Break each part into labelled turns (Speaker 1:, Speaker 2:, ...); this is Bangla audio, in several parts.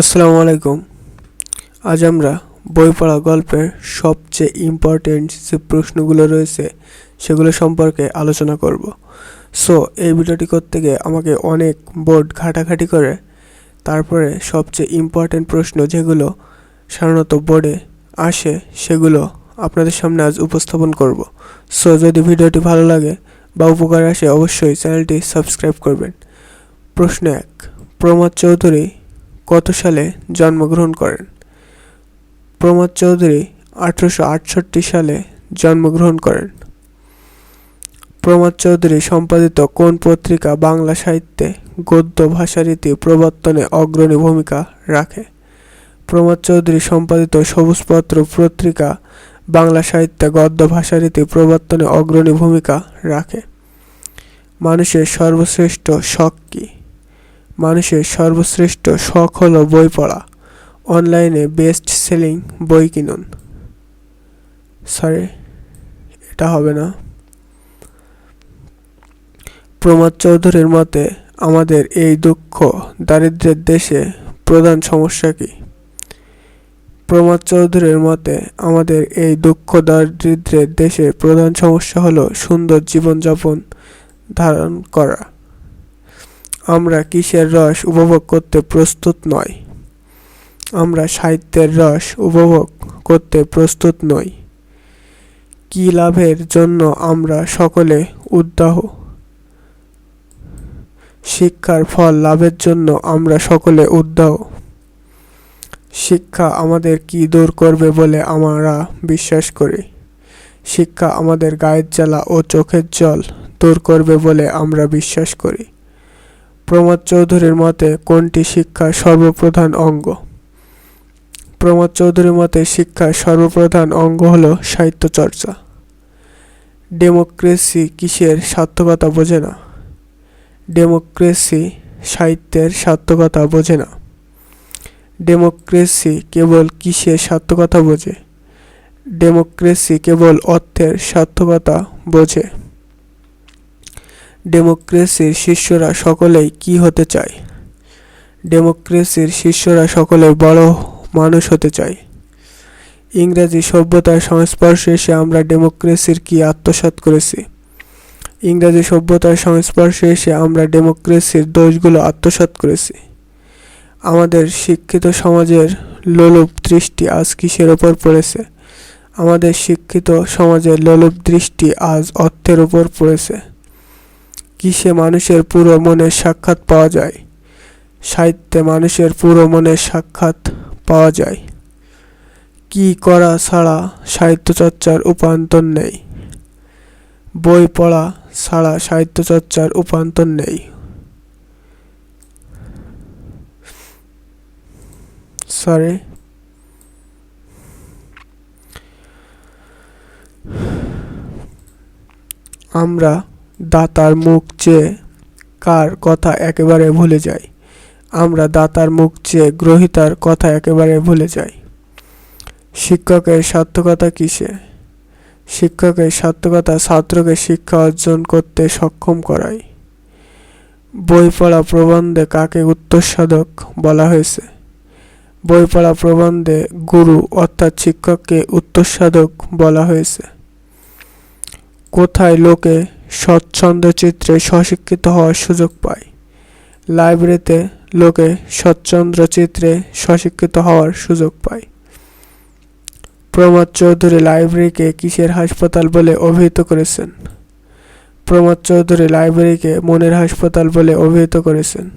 Speaker 1: আসসালামু আলাইকুম। আজ আমরা বই পড়া গল্পের সবচেয়ে ইম্পর্টেন্ট যে প্রশ্নগুলো রয়েছে, সেগুলো সম্পর্কে আলোচনা করব। সো এই ভিডিওটি করতে গিয়ে আমাকে অনেক বোর্ড ঘাটাঘাটি করে। তারপরে সবচেয়ে ইম্পর্টেন্ট প্রশ্ন যেগুলো সাধারণত বোর্ডে আসে, সেগুলো আপনাদের সামনে আজ উপস্থাপন করব। সো যদি ভিডিওটি ভালো লাগে বা উপকার আসে, অবশ্যই চ্যানেলটি সাবস্ক্রাইব করবেন। প্রশ্ন এক, প্রমোদ চৌধুরী কত সালে জন্মগ্রহণ করেন? প্রমোদ চৌধুরী আঠারোশো আটষট্টি সালে জন্মগ্রহণ করেন। প্রমোদ চৌধুরী সম্পাদিত কোন পত্রিকা বাংলা সাহিত্যে গদ্য ভাষারীতি প্রবর্তনে অগ্রণী ভূমিকা রাখে? প্রমোদ চৌধুরী সম্পাদিত সবুজপত্র পত্রিকা বাংলা সাহিত্যে গদ্য ভাষারীতি প্রবর্তনে অগ্রণী ভূমিকা রাখে। মানুষের সর্বশ্রেষ্ঠ শখ কী? মানুষের সর্বশ্রেষ্ঠ শখ হলো বই পড়া। অনলাইনে বেস্ট সেলিং বই কিনুন। সরি, এটা হবে না। প্রমোদ চৌধুরীর মতে, আমাদের এই দুঃখ দারিদ্র্যের দেশে প্রধান সমস্যা কী? প্রমোদ চৌধুরীর মতে, আমাদের এই দুঃখ দারিদ্র্যের দেশে প্রধান সমস্যা হলো সুন্দর জীবনযাপন ধারণ করা। আমরা কিসের রস উপভোগ করতে প্রস্তুত নয় আমরা সাহিত্যের রস উপভোগ করতে প্রস্তুত নই। কি লাভের জন্য আমরা সকলে উদ্দাহ? শিক্ষার ফল লাভের জন্য আমরা সকলে উদ্দাহ। শিক্ষা আমাদের কি দূর করবে বলে আমরা বিশ্বাস করি। শিক্ষা আমাদের গায়ের জ্বালা ও চোখের জল দূর করবে বলে আমরা বিশ্বাস করি। প্রমোদ চৌধুরীর মতে কোনটি শিক্ষার সর্বপ্রধান অঙ্গ? প্রমোদ চৌধুরীর মতে শিক্ষার সর্বপ্রধান অঙ্গ হল সাহিত্য চর্চা। ডেমোক্রেসি কিসের সার্থকতা বোঝে না? ডেমোক্রেসি সাহিত্যের সার্থকতা বোঝে না। ডেমোক্রেসি কেবল কিসের সার্থকতা বোঝে? ডেমোক্রেসি কেবল অর্থের সার্থকতা বোঝে। ডেমোক্রেসির শিষ্যরা সকলেই কি হতে চায়? ডেমোক্রেসির শিষ্যরা সকলে বড় মানুষ হতে চায়। ইংরেজি সভ্যতার সংস্পর্শে এসে আমরা ডেমোক্রেসির কি আত্মসাৎ করেছি? ইংরেজি সভ্যতার সংস্পর্শে এসে আমরা ডেমোক্রেসির দোষগুলো আত্মসাৎ করেছি। আমাদের শিক্ষিত সমাজের লোলুপ দৃষ্টি আজ কিসের ওপর পড়েছে? আমাদের শিক্ষিত সমাজের লোলুপ দৃষ্টি আজ অর্থের ওপর পড়েছে। কিসে মানুষের পুরো মনের সাক্ষাৎ পাওয়া যায়? সাহিত্যে মানুষের পুরো মনের সাক্ষাৎ পাওয়া যায়। কি করা ছাড়া সাহিত্য চর্চার উপান্তর নেই? বই পড়া ছাড়া সাহিত্য চর্চার উপান্তর নেই। সরি আমরা দাতার মুখ চেয়ে কার কথা একেবারে ভুলে যাই আমরা দাতার মুখ চেয়ে গ্রহিতার কথা একেবারে ভুলে যাই। শিক্ষকের সার্থকতা কিসে? শিক্ষকের সার্থকতা ছাত্রকে শিক্ষা অর্জন করতে সক্ষম করায় বই পড়া প্রবন্ধে কাকে উত্তরসাধক বলা হয়েছে? বই পড়া প্রবন্ধে গুরু অর্থাৎ শিক্ষককে উত্তরসাধক বলা হয়েছে। কোথায় লোকে স্বচ্ছন্দ চিত্রে স্বশিক্ষিত হওয়ার সুযোগ পায়। লাইব্রেরিতে লোকে স্বচ্ছন্দ্র চিত্রে স্বশিক্ষিত হওয়ার সুযোগ পায়। প্রমোদ চৌধুরী লাইব্রেরিকে কিসের হাসপাতাল বলে অভিহিত করেছেন? প্রমোদ চৌধুরী লাইব্রেরিকে মনের হাসপাতাল বলে অভিহিত করেছেন।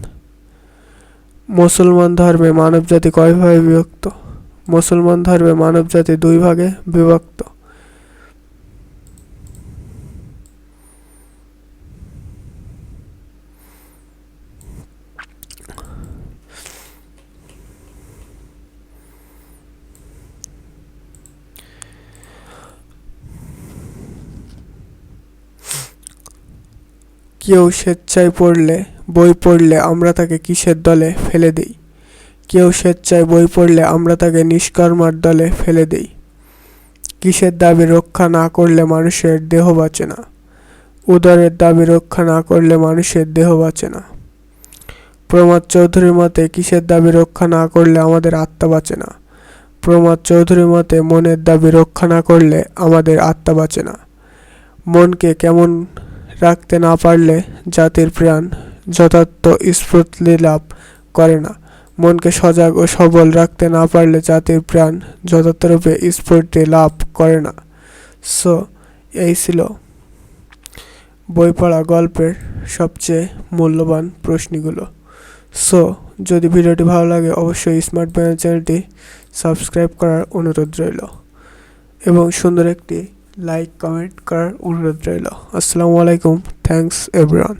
Speaker 1: মুসলমান ধর্মে মানবজাতি কয়ভাবে বিভক্ত? মুসলমান ধর্মে মানবজাতি দুই ভাগে বিভক্ত। কেউ স্বেচ্ছায় পড়লে, বই পড়লে আমরা তাকে কিসের দলে ফেলে দিই? কেউ স্বেচ্ছায় বই পড়লে আমরা তাকে নিষ্কর্মার দলে ফেলে দিই? কিসের দাবি রক্ষা না করলে মানুষের দেহ বাঁচে না? উদরের দাবি রক্ষা না করলে মানুষের দেহ বাঁচে না? প্রমাদ চৌধুরীর মতে কিসের দাবি রক্ষা না করলে আমাদের আত্মা বাঁচে না? প্রমাদ চৌধুরীর মতে মনের দাবি রক্ষা না করলে আমাদের আত্মা বাঁচে না? মনকে কেমন রাখতে না পারলে জাতির প্রাণ যথার্থ স্ফূর্তি লাভ করে না। মনকে সজাগ ও সবল রাখতে না পারলে জাতির প্রাণ যথার্থরূপে স্ফূর্তি লাভ করে না। সো, এই ছিল বই পড়া গল্পের সবচেয়ে মূল্যবান প্রশ্নগুলো। সো, যদি ভিডিওটি ভালো লাগে, অবশ্যই স্মার্ট ব্যানার চ্যানেলটি সাবস্ক্রাইব করার অনুরোধ রইল। এবং সুন্দর একটি লাইক কমেন্ট করার অনুরোধ রইল আসসালামু আলাইকুম থ্যাঙ্কস এভরিওয়ান